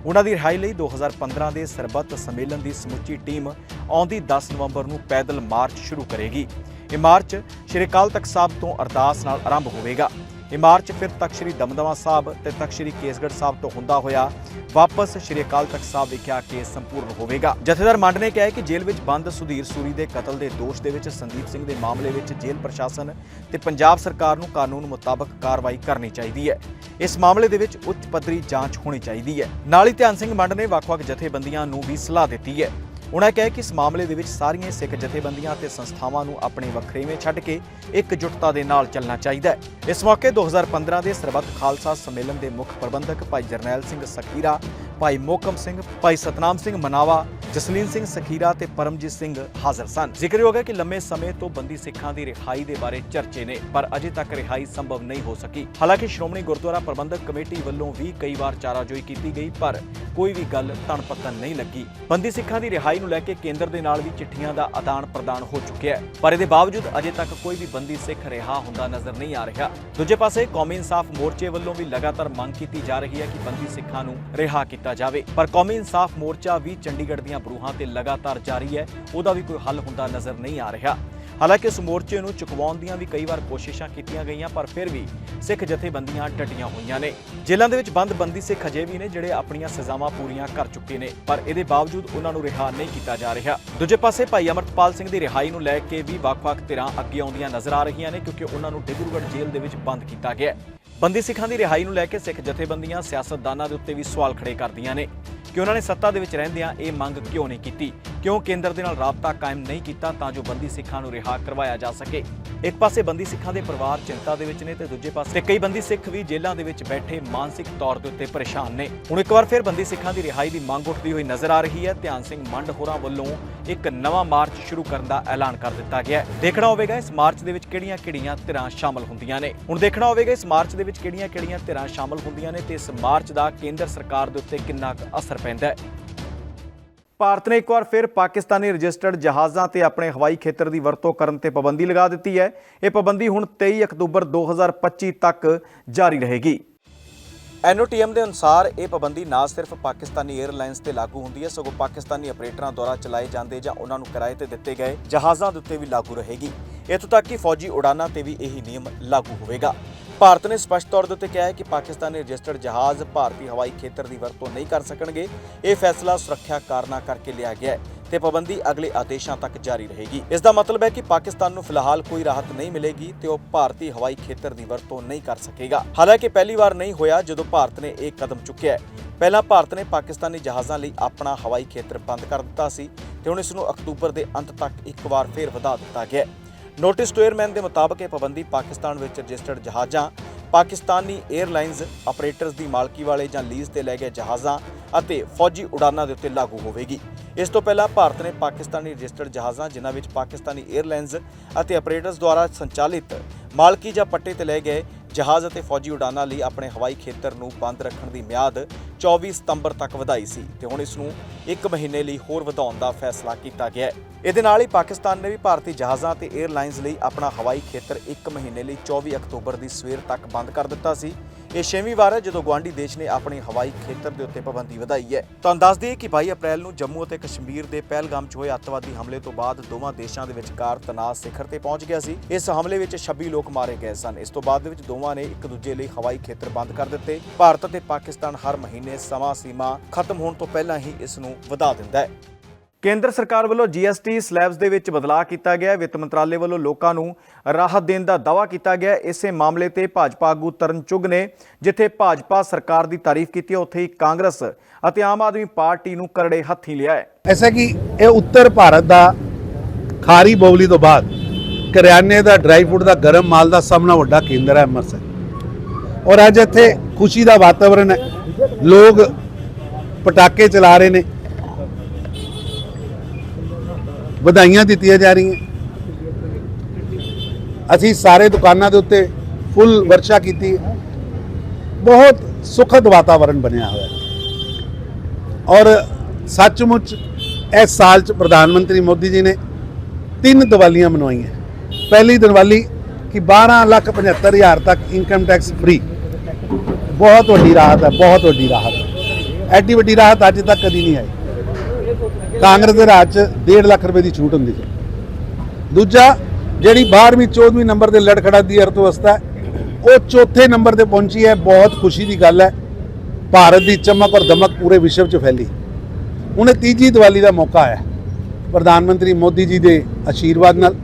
ਉਹਨਾਂ ਦੀ ਰਿਹਾਈ ਲਈ 2015 ਦੇ ਸਰਬੱਤ ਸੰਮੇਲਨ ਦੀ ਸਮੁੱਚੀ ਟੀਮ ਆਉਂਦੀ 10 ਨਵੰਬਰ ਨੂੰ ਪੈਦਲ ਮਾਰਚ ਸ਼ੁਰੂ ਕਰੇਗੀ। ਇਹ ਮਾਰਚ ਸ਼੍ਰੀ ਅਕਾਲ ਤਖਤ ਸਾਹਿਬ ਤੋਂ ਅਰਦਾਸ ਨਾਲ ਆਰੰਭ ਹੋਵੇਗਾ। ਇਹ ਮਾਰਚ ਫਿਰ ਤਖਤ ਸ਼੍ਰੀ ਦਮਦਮਾ ਸਾਹਿਬ ਤੇ ਤਖਤ ਸ਼੍ਰੀ ਕੇਸਗੜ੍ਹ ਸਾਹਿਬ ਤੋਂ ਹੁੰਦਾ ਹੋਇਆ, ਵਾਪਸ ਸ਼੍ਰੀ ਅਕਾਲ ਤਖਤ ਸਾਹਿਬ ਵਿਖੇ ਆ ਕੇ ਸੰਪੂਰਨ ਹੋਵੇਗਾ। ਜਥੇਦਾਰ ਮੰਡ ਨੇ ਕਿਹਾ ਕਿ ਜੇਲ੍ਹ ਵਿੱਚ ਬੰਦ ਸੁਧੀਰ ਸੂਰੀ ਦੇ ਕਤਲ ਦੇ ਦੋਸ਼ ਦੇ ਵਿੱਚ ਸੰਦੀਪ ਸਿੰਘ ਦੇ ਮਾਮਲੇ ਵਿੱਚ ਜੇਲ੍ਹ ਪ੍ਰਸ਼ਾਸਨ ਤੇ ਪੰਜਾਬ ਸਰਕਾਰ ਨੂੰ ਕਾਨੂੰਨ ਮੁਤਾਬਕ ਕਾਰਵਾਈ ਕਰਨੀ ਚਾਹੀਦੀ ਹੈ। ਇਸ ਮਾਮਲੇ ਦੇ ਵਿੱਚ ਉੱਚ ਪੱਧਰੀ ਜਾਂਚ ਹੋਣੀ ਚਾਹੀਦੀ ਹੈ। ਨਾਲ ਹੀ ਧਿਆਨ ਸਿੰਘ ਮੰਡ ਨੇ ਵੱਖ-ਵੱਖ ਜਥੇਬੰਦੀਆਂ ਨੂੰ ਵੀ ਸਲਾਹ ਦਿੱਤੀ ਹੈ। ਉਹਨਾਂ ਕਿਹਾ ਕਿ ਇਸ ਮਾਮਲੇ ਦੇ ਵਿੱਚ ਸਾਰੀਆਂ ਸਿੱਖ ਜਥੇਬੰਦੀਆਂ ਅਤੇ ਸੰਸਥਾਵਾਂ ਨੂੰ ਆਪਣੇ ਵੱਖਰੇਵੇਂ ਛੱਡ ਕੇ ਇਕਜੁੱਟਤਾ ਦੇ ਨਾਲ ਚੱਲਣਾ ਚਾਹੀਦਾ ਹੈ। ਇਸ ਮੌਕੇ 2015 ਦੇ ਸਰਬੱਤ ਖਾਲਸਾ ਸੰਮੇਲਨ ਦੇ ਮੁੱਖ ਪ੍ਰਬੰਧਕ ਭਾਈ ਜਰਨੈਲ ਸਿੰਘ ਸਖੀਰਾ ਭਾਈ ਮੋਕਮ ਸਿੰਘ, ਭਾਈ ਸਤਨਾਮ ਸਿੰਘ ਮਨਾਵਾ, ਜਸਲੀਨ ਸਿੰਘ ਸਖੀਰਾ ਤੇ ਪਰਮਜੀਤ ਸਿੰਘ ਹਾਜ਼ਰ ਸਨ। ਜ਼ਿਕਰਯੋਗ ਹੈ ਕਿ ਲੰਮੇ ਸਮੇਂ ਤੋਂ ਬੰਦੀ ਸਿੱਖਾਂ ਦੀ ਰਿਹਾਈ ਦੇ ਬਾਰੇ ਚਰਚੇ ਨੇ, ਪਰ ਅਜੇ ਤੱਕ ਰਿਹਾਈ ਸੰਭਵ ਨਹੀਂ ਹੋ ਸਕੀ। ਹਾਲਾਂਕਿ ਸ਼੍ਰੋਮਣੀ ਗੁਰਦੁਆਰਾ ਪ੍ਰਬੰਧਕ ਕਮੇਟੀ ਵੱਲੋਂ ਵੀ ਕਈ ਵਾਰ ਚਾਰਾਜੋਈ ਕੀਤੀ ਗਈ, ਪਰ ਕੋਈ ਵੀ ਗੱਲ ਤਣ ਨਹੀਂ ਲੱਗੀ। ਬੰਦੀ ਸਿੱਖਾਂ ਦੀ ਰਿਹਾਈ ਨੂੰ ਲੈ ਕੇ ਕੇਂਦਰ ਦੇ ਨਾਲ ਵੀ ਚਿੱਠੀਆਂ ਦਾ ਆਦਾਨ ਪ੍ਰਦਾਨ ਹੋ ਚੁੱਕਿਆ ਹੈ, ਪਰ ਇਹਦੇ ਬਾਵਜੂਦ ਅਜੇ ਤੱਕ ਕੋਈ ਵੀ ਬੰਦੀ ਸਿੱਖ ਰਿਹਾ ਹੁੰਦਾ ਨਜ਼ਰ ਨਹੀਂ ਆ ਰਿਹਾ। ਦੂਜੇ ਪਾਸੇ ਕੌਮੀ ਇਨਸਾਫ ਮੋਰਚੇ ਵੱਲੋਂ ਵੀ ਲਗਾਤਾਰ ਮੰਗ ਕੀਤੀ ਜਾ ਰਹੀ ਹੈ ਕਿ ਬੰਦੀ ਸਿੱਖਾਂ ਨੂੰ ਰਿਹਾ ਕੀਤਾ। ਕੀਤਾ ਜਾਵੇ। ਪਰ ਕੌਮੀ ਇਨਸਾਫ ਮੋਰਚਾ ਵੀ ਚੰਡੀਗੜ੍ਹ ਦੀਆਂ ਬਰੂਹਾਂ ਤੇ ਲਗਾਤਾਰ ਜਾਰੀ ਹੈ। ਉਹਦਾ ਵੀ ਕੋਈ ਹੱਲ ਹੁੰਦਾ ਨਜ਼ਰ ਨਹੀਂ ਆ ਰਿਹਾ। ਹਾਲਾਂਕਿ ਇਸ ਮੋਰਚੇ ਨੂੰ ਚੁਕਵਾਉਣ ਦੀਆਂ ਵੀ ਕਈ ਵਾਰ ਕੋਸ਼ਿਸ਼ਾਂ ਕੀਤੀਆਂ ਗਈਆਂ, ਪਰ ਫਿਰ ਵੀ ਸਿੱਖ ਜਥੇਬੰਦੀਆਂ ਡਟੀਆਂ ਹੋਈਆਂ ਨੇ। ਜੇਲ੍ਹਾਂ ਦੇ ਵਿੱਚ ਬੰਦ ਬੰਦੀ ਸਿੱਖ ਅਜੇ ਵੀ ਨੇ ਜਿਹੜੇ ਆਪਣੀਆਂ ਸਜ਼ਾਵਾਂ ਪੂਰੀਆਂ ਕਰ ਚੁੱਕੇ ਨੇ, ਪਰ ਇਹਦੇ ਬਾਵਜੂਦ ਉਹਨਾਂ ਨੂੰ ਰਿਹਾ ਨਹੀਂ ਕੀਤਾ ਜਾ ਰਿਹਾ। ਦੂਜੇ ਪਾਸੇ ਭਾਈ ਅਮਰਤਪਾਲ ਸਿੰਘ ਦੀ ਰਿਹਾਈ ਨੂੰ ਲੈ ਕੇ ਵੀ ਵੱਖ-ਵੱਖ ਧਿਰਾਂ ਅੱਗੇ ਆਉਂਦੀਆਂ ਨਜ਼ਰ ਆ ਰਹੀਆਂ ਨੇ, ਕਿਉਂਕਿ ਉਹਨਾਂ ਨੂੰ ਡਿਬਰੂਗੜ੍ਹ ਜੇਲ੍ਹ ਦੇ ਵਿੱਚ ਬੰਦ ਕੀਤਾ ਗਿਆ ਹੈ। ਬੰਦੀ ਸਿੱਖਾਂ ਦੀ ਰਿਹਾਈ ਨੂੰ ਲੈ ਕੇ ਸਿੱਖ ਜਥੇਬੰਦੀਆਂ ਸਿਆਸਤਦਾਨਾਂ ਦੇ ਉੱਤੇ ਵੀ ਸਵਾਲ ਖੜੇ ਕਰਦੀਆਂ ਨੇ। ਕਿ ਉਹਨਾਂ ਨੇ ਸੱਤਾ ਦੇ ਵਿੱਚ ਰਹਿੰਦਿਆਂ ਇਹ ਮੰਗ ਕਿਉਂ ਨਹੀਂ ਕੀਤੀ? ਕਿਉਂ ਕੇਂਦਰ ਦੇ ਨਾਲ ਰਾਬਤਾ ਕਾਇਮ ਨਹੀਂ ਕੀਤਾ ਤਾਂ ਜੋ ਬੰਦੀ ਸਿੱਖਾਂ ਨੂੰ ਰਿਹਾ ਕਰਵਾਇਆ ਜਾ ਸਕੇ? ਇੱਕ ਪਾਸੇ ਬੰਦੀ ਸਿੱਖਾਂ ਦੇ ਪਰਿਵਾਰ ਚਿੰਤਾ ਦੇ ਵਿੱਚ ਨੇ ਤੇ ਦੂਜੇ ਪਾਸੇ ਕਈ ਬੰਦੀ ਸਿੱਖ ਵੀ ਜੇਲ੍ਹਾਂ ਦੇ ਵਿੱਚ ਬੈਠੇ ਮਾਨਸਿਕ ਤੌਰ ਦੇ ਉੱਤੇ ਪਰੇਸ਼ਾਨ ਨੇ। ਹੁਣ ਇੱਕ ਵਾਰ ਫਿਰ ਬੰਦੀ ਸਿੱਖਾਂ ਦੀ ਰਿਹਾਈ ਦੀ ਮੰਗ ਉੱਠਦੀ ਹੋਈ ਨਜ਼ਰ ਆ ਰਹੀ ਹੈ। ਧਿਆਨ ਸਿੰਘ ਮੰਡ ਹੋਰਾਂ ਵੱਲੋਂ ਇੱਕ ਨਵਾਂ ਮਾਰਚ ਸ਼ੁਰੂ ਕਰਨ ਦਾ ਐਲਾਨ ਕਰ ਦਿੱਤਾ ਗਿਆ ਹੈ। ਦੇਖਣਾ ਹੋਵੇਗਾ ਇਸ ਮਾਰਚ ਦੇ ਵਿੱਚ ਕਿਹੜੀਆਂ-ਕਿਹੜੀਆਂ ਧਿਰਾਂ ਸ਼ਾਮਲ ਹੁੰਦੀਆਂ ਨੇ। ਹੁਣ ਦੇਖਣਾ ਹੋਵੇਗਾ ਇਸ ਮਾਰਚ ਦੇ ਵਿੱਚ ਕਿਹੜੀਆਂ-ਕਿਹੜੀਆਂ ਧਿਰਾਂ ਸ਼ਾਮਲ ਹੁੰਦੀਆਂ ਨੇ ਤੇ ਇਸ ਮਾਰਚ ਦਾ ਕੇਂਦਰ ਸਰਕਾਰ ਦੇ ਉੱਤੇ ਕਿੰਨਾ ਕੁ ਅਸਰ ਪੈਂਦਾ ਹੈ। ਭਾਰਤ ਨੇ ਇੱਕ ਵਾਰ ਫਿਰ ਪਾਕਿਸਤਾਨੀ ਰਜਿਸਟਰਡ ਜਹਾਜ਼ਾਂ ਤੇ ਆਪਣੇ ਹਵਾਈ ਖੇਤਰ ਦੀ ਵਰਤੋਂ ਕਰਨ ਤੇ ਪਾਬੰਦੀ ਲਗਾ ਦਿੱਤੀ ਹੈ। ਇਹ ਪਾਬੰਦੀ ਹੁਣ 23 ਅਕਤੂਬਰ 2025 ਤੱਕ ਜਾਰੀ ਰਹੇਗੀ। ਐਨਓਟੀਐਮ ਦੇ ਅਨੁਸਾਰ ਇਹ ਪਾਬੰਦੀ ਨਾ ਸਿਰਫ ਪਾਕਿਸਤਾਨੀ 에ਅਰਲਾਈਨਸ ਤੇ ਲਾਗੂ ਹੁੰਦੀ ਹੈ, ਸਗੋਂ ਪਾਕਿਸਤਾਨੀ ਆਪਰੇਟਰਾਂ ਦੁਆਰਾ ਚਲਾਏ ਜਾਂਦੇ ਜਾਂ ਉਹਨਾਂ ਨੂੰ ਕਿਰਾਏ ਤੇ ਦਿੱਤੇ ਗਏ ਜਹਾਜ਼ਾਂ ਦੇ ਉੱਤੇ ਵੀ ਲਾਗੂ ਰਹੇਗੀ। ਇੱਥੋਂ ਤੱਕ ਕਿ ਫੌਜੀ ਉਡਾਨਾਂ ਤੇ ਵੀ ਇਹੀ ਨਿਯਮ ਲਾਗੂ ਹੋਵੇਗਾ। ਭਾਰਤ ਨੇ ਸਪਸ਼ਟ ਤੌਰ ਦੇ ਉੱਤੇ ਕਿਹਾ ਹੈ ਕਿ ਪਾਕਿਸਤਾਨੀ ਰਜਿਸਟਰਡ ਜਹਾਜ਼ ਭਾਰਤੀ ਹਵਾਈ ਖੇਤਰ ਦੀ ਵਰਤੋਂ ਨਹੀਂ ਕਰ ਸਕਣਗੇ। ਇਹ ਫੈਸਲਾ ਸੁਰੱਖਿਆ ਕਾਰਨਾਂ ਕਰਕੇ ਲਿਆ ਗਿਆ ਹੈ ਤੇ ਪਾਬੰਦੀ ਅਗਲੇ ਆਦੇਸ਼ਾਂ ਤੱਕ ਜਾਰੀ ਰਹੇਗੀ। ਇਸ ਦਾ ਮਤਲਬ ਹੈ ਕਿ ਪਾਕਿਸਤਾਨ ਨੂੰ ਫਿਲਹਾਲ ਕੋਈ ਰਾਹਤ ਨਹੀਂ ਮਿਲੇਗੀ ਤੇ ਉਹ ਭਾਰਤੀ ਹਵਾਈ ਖੇਤਰ ਦੀ ਵਰਤੋਂ ਨਹੀਂ ਕਰ ਸਕੇਗਾ। ਹਾਲਾਂਕਿ ਪਹਿਲੀ ਵਾਰ ਨਹੀਂ ਹੋਇਆ ਜਦੋਂ ਭਾਰਤ ਨੇ ਇਹ ਕਦਮ ਚੁੱਕਿਆ ਹੈ। ਪਹਿਲਾਂ ਭਾਰਤ ਨੇ ਪਾਕਿਸਤਾਨੀ ਜਹਾਜ਼ਾਂ ਲਈ ਆਪਣਾ ਹਵਾਈ ਖੇਤਰ ਬੰਦ ਕਰ ਦਿੱਤਾ ਸੀ ਤੇ ਹੁਣ ਇਸ ਨੂੰ ਅਕਤੂਬਰ ਦੇ ਅੰਤ ਤੱਕ ਇੱਕ ਵਾਰ ਫੇਰ ਵਧਾ ਦਿੱਤਾ ਗਿਆ ਹੈ। ਨੋਟਿਸ ਟੂ 에ਅਰਮੈਨ ਦੇ ਮੁਤਾਬਕ ਇਹ ਪਾਬੰਦੀ ਪਾਕਿਸਤਾਨ ਵਿੱਚ ਰਜਿਸਟਰਡ ਜਹਾਜ਼ਾਂ, ਪਾਕਿਸਤਾਨੀ 에ਅਰਲਾਈਨਜ਼ ਆਪਰੇਟਰਸ ਦੀ ਮਾਲਕੀ ਵਾਲੇ ਜਾਂ ਲੀਜ਼ ਤੇ ਲੈ ਗਏ ਜਹਾਜ਼ਾਂ ਅਤੇ ਫੌਜੀ ਉਡਾਨਾਂ ਦੇ ਉੱਤੇ ਲਾਗੂ ਹੋਵੇਗੀ। ਇਸ ਤੋਂ ਪਹਿਲਾਂ ਭਾਰਤ ਨੇ ਪਾਕਿਸਤਾਨੀ ਰਜਿਸਟਰਡ ਜਹਾਜ਼ਾਂ, ਜਿਨ੍ਹਾਂ ਵਿੱਚ ਪਾਕਿਸਤਾਨੀ 에ਅਰਲਾਈਨਜ਼ ਅਤੇ ਆਪਰੇਟਰਸ ਦੁਆਰਾ ਸੰਚਾਲਿਤ ਮਾਲਕੀ ਜਾਂ ਪੱਟੇ ਤੇ ਲੈ ਗਏ ਜਹਾਜ਼ ਅਤੇ ਫੌਜੀ ਉਡਾਨਾਂ ਲਈ ਆਪਣੇ ਹਵਾਈ ਖੇਤਰ ਨੂੰ ਬੰਦ ਰੱਖਣ ਦੀ ਮਿਆਦ 24 ਸਤੰਬਰ ਤੱਕ ਵਧਾਈ ਸੀ ਤੇ ਹੁਣ ਇਸ ਨੂੰ 1 ਮਹੀਨੇ ਲਈ ਹੋਰ ਵਧਾਉਣ ਦਾ ਫੈਸਲਾ ਕੀਤਾ ਗਿਆ ਹੈ। ਇਹਦੇ ਨਾਲ ਹੀ ਪਾਕਿਸਤਾਨ ਨੇ ਵੀ ਭਾਰਤੀ ਜਹਾਜ਼ਾਂ ਤੇ 에ਅਰਲਾਈਨਸ ਲਈ ਆਪਣਾ ਹਵਾਈ ਖੇਤਰ 1 ਮਹੀਨੇ ਲਈ 24 ਅਕਤੂਬਰ ਦੀ ਸਵੇਰ ਤੱਕ ਬੰਦ ਕਰ ਦਿੱਤਾ ਸੀ। ਇਹ ਛੇਵੀਂ ਵਾਰ ਹੈ ਜਦੋਂ ਗਵਾਂਢੀ ਦੇਸ਼ ਨੇ ਆਪਣੇ ਹਵਾਈ ਖੇਤਰ ਦੇ ਉੱਤੇ ਪਾਬੰਦੀ ਵਧਾਈ ਹੈ। ਤੁਹਾਨੂੰ ਦੱਸ ਦਈਏ ਕਿ 22 ਅਪ੍ਰੈਲ ਨੂੰ ਜੰਮੂ ਅਤੇ ਕਸ਼ਮੀਰ ਦੇ ਪਹਿਲਗਾਮ 'ਚ ਹੋਏ ਅੱਤਵਾਦੀ ਹਮਲੇ ਤੋਂ ਬਾਅਦ ਦੋਵਾਂ ਦੇਸ਼ਾਂ ਦੇ ਵਿਚਕਾਰ ਤਣਾਅ ਸਿਖਰ ਤੇ ਪਹੁੰਚ ਗਿਆ ਸੀ। ਇਸ ਹਮਲੇ ਵਿੱਚ 26 ਲੋਕ ਮਾਰੇ ਗਏ ਸਨ। ਇਸ ਤੋਂ ਬਾਅਦ ਵਿੱਚ ਦੋਵਾਂ ਨੇ ਇੱਕ ਦੂਜੇ ਲਈ ਹਵਾਈ ਖੇਤਰ ਬੰਦ ਕਰ ਦਿੱਤੇ। ਭਾਰਤ ਅਤੇ ਪਾਕਿਸਤਾਨ ਹਰ ਮਹੀਨੇ ਸਮਾਂ ਸੀਮਾ ਖਤਮ ਹੋਣ ਤੋਂ ਪਹਿਲਾਂ ਹੀ ਇਸ ਨੂੰ ਵਧਾ ਦਿੰਦਾ ਹੈ। ਕੇਂਦਰ ਸਰਕਾਰ ਵੱਲੋਂ ਜੀਐਸਟੀ ਸਲੈਬਸ ਦੇ ਵਿੱਚ ਬਦਲਾਅ ਕੀਤਾ ਗਿਆ ਵਿੱਤ ਮੰਤਰਾਲੇ ਵੱਲੋਂ ਲੋਕਾਂ ਨੂੰ ਰਾਹਤ ਦੇਣ ਦਾ ਦਾਅਵਾ ਕੀਤਾ ਗਿਆ ਇਸੇ ਮਾਮਲੇ ਤੇ ਭਾਜਪਾ ਆਗੂ ਤਰਨ ਚੁੱਗ ਨੇ, ਜਿੱਥੇ ਭਾਜਪਾ ਸਰਕਾਰ ਦੀ ਤਾਰੀਫ ਕੀਤੀ ਹੈ, ਉੱਥੇ ਹੀ ਕਾਂਗਰਸ ਅਤੇ ਆਮ ਆਦਮੀ ਪਾਰਟੀ ਨੂੰ ਕਰੜੇ ਹੱਥੀਂ ਲਿਆ ਹੈ। ਐਸਾ ਕਿ ਇਹ ਉੱਤਰ ਭਾਰਤ ਦਾ ਖਾਰੀ ਬੋਲੀ ਤੋਂ ਬਾਅਦ ਕਰਿਆਨੇ ਦਾ ਡਰਾਈ ਫੂਡ ਦਾ, ਗਰਮ ਮਾਲ ਦਾ ਸਭ ਨਾਲ ਵੱਡਾ ਕੇਂਦਰ ਹੈ ਅੰਮ੍ਰਿਤਸਰ। ਔਰ ਅੱਜ ਇੱਥੇ ਖੁਸ਼ੀ ਦਾ ਵਾਤਾਵਰਣ ਹੈ। ਲੋਕ ਪਟਾਕੇ ਚਲਾ ਰਹੇ ਨੇ। ਵਧਾਈਆਂ ਦਿੱਤੀਆਂ ਜਾ ਰਹੀਆਂ। ਅਸੀਂ ਸਾਰੇ ਦੁਕਾਨਾਂ ਦੇ ਉੱਤੇ ਫੁੱਲ ਵਰਸ਼ਾ ਕੀਤੀ। ਬਹੁਤ ਸੁਖਦ ਵਾਤਾਵਰਣ ਬਣਿਆ ਹੋਇਆ। ਔਰ ਸੱਚਮੁੱਚ ਇਸ ਸਾਲ ਚ ਪ੍ਰਧਾਨ ਮੰਤਰੀ ਮੋਦੀ ਜੀ ਨੇ ਤਿੰਨ ਦੀਵਾਲੀਆਂ ਮਨਾਈਆਂ। ਪਹਿਲੀ ਦੀਵਾਲੀ ਕਿ 12 ਲੱਖ 75 ਹਜ਼ਾਰ ਤੱਕ ਇਨਕਮ ਟੈਕਸ ਫ੍ਰੀ ਬਹੁਤ ਵੱਡੀ ਰਾਹਤ ਹੈ, ਬਹੁਤ ਵੱਡੀ ਰਾਹਤ ਹੈ। ਐਡੀ ਵੱਡੀ ਰਾਹਤ ਅੱਜ ਤੱਕ ਕਦੀ ਨਹੀਂ ਆਈ। ਕਾਂਗਰਸ ਦੇ ਰਾਜ ਚ 1.5 ਲੱਖ ਰੁਪਏ ਦੀ ਛੂਟ ਹੁੰਦੀ ਸੀ ਦੂਜਾ, ਜਿਹੜੀ 12ਵੀਂ 14ਵੀਂ ਨੰਬਰ 'ਤੇ ਲੜਖੜਾ ਦੀ ਅਰਥਵਿਵਸਥਾ ਉਹ ਚੌਥੇ ਨੰਬਰ ਤੇ ਪਹੁੰਚੀ ਹੈ। ਬਹੁਤ ਖੁਸ਼ੀ ਦੀ ਗੱਲ ਹੈ, ਭਾਰਤ ਦੀ ਚਮਕ ਔਰ ਦਮਕ ਪੂਰੇ ਵਿਸ਼ਵ 'ਚ ਫੈਲੀ। ਹੁਣ ਇਹ ਤੀਜੀ ਦੀਵਾਲੀ ਦਾ ਮੌਕਾ ਆਇਆ ਪ੍ਰਧਾਨ ਮੰਤਰੀ ਮੋਦੀ ਜੀ ਦੇ ਆਸ਼ੀਰਵਾਦ ਨਾਲ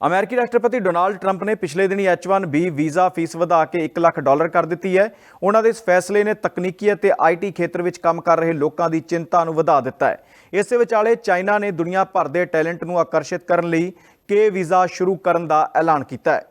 ਅਮਰੀਕੀ ਰਾਸ਼ਟਰਪਤੀ ਡੋਨਾਲਡ ਟਰੰਪ ਨੇ ਪਿਛਲੇ ਦਿਨੀ H1B ਵੀਜ਼ਾ ਫੀਸ ਵਧਾ ਕੇ 1 ਲੱਖ ਡਾਲਰ ਕਰ ਦਿੱਤੀ ਹੈ। ਉਹਨਾਂ ਦੇ ਇਸ ਫੈਸਲੇ ਨੇ ਤਕਨੀਕੀ ਅਤੇ ਆਈਟੀ ਖੇਤਰ ਵਿੱਚ ਕੰਮ ਕਰ ਰਹੇ ਲੋਕਾਂ ਦੀ ਚਿੰਤਾ ਨੂੰ ਵਧਾ ਦਿੱਤਾ ਹੈ। ਇਸੇ ਵਿਚਾਲੇ ਚਾਈਨਾ ਨੇ ਦੁਨੀਆ ਭਰ ਦੇ ਟੈਲੈਂਟ ਨੂੰ ਆਕਰਸ਼ਿਤ ਕਰਨ ਲਈ ਕੇ ਵੀਜ਼ਾ ਸ਼ੁਰੂ ਕਰਨ ਦਾ ਐਲਾਨ ਕੀਤਾ ਹੈ।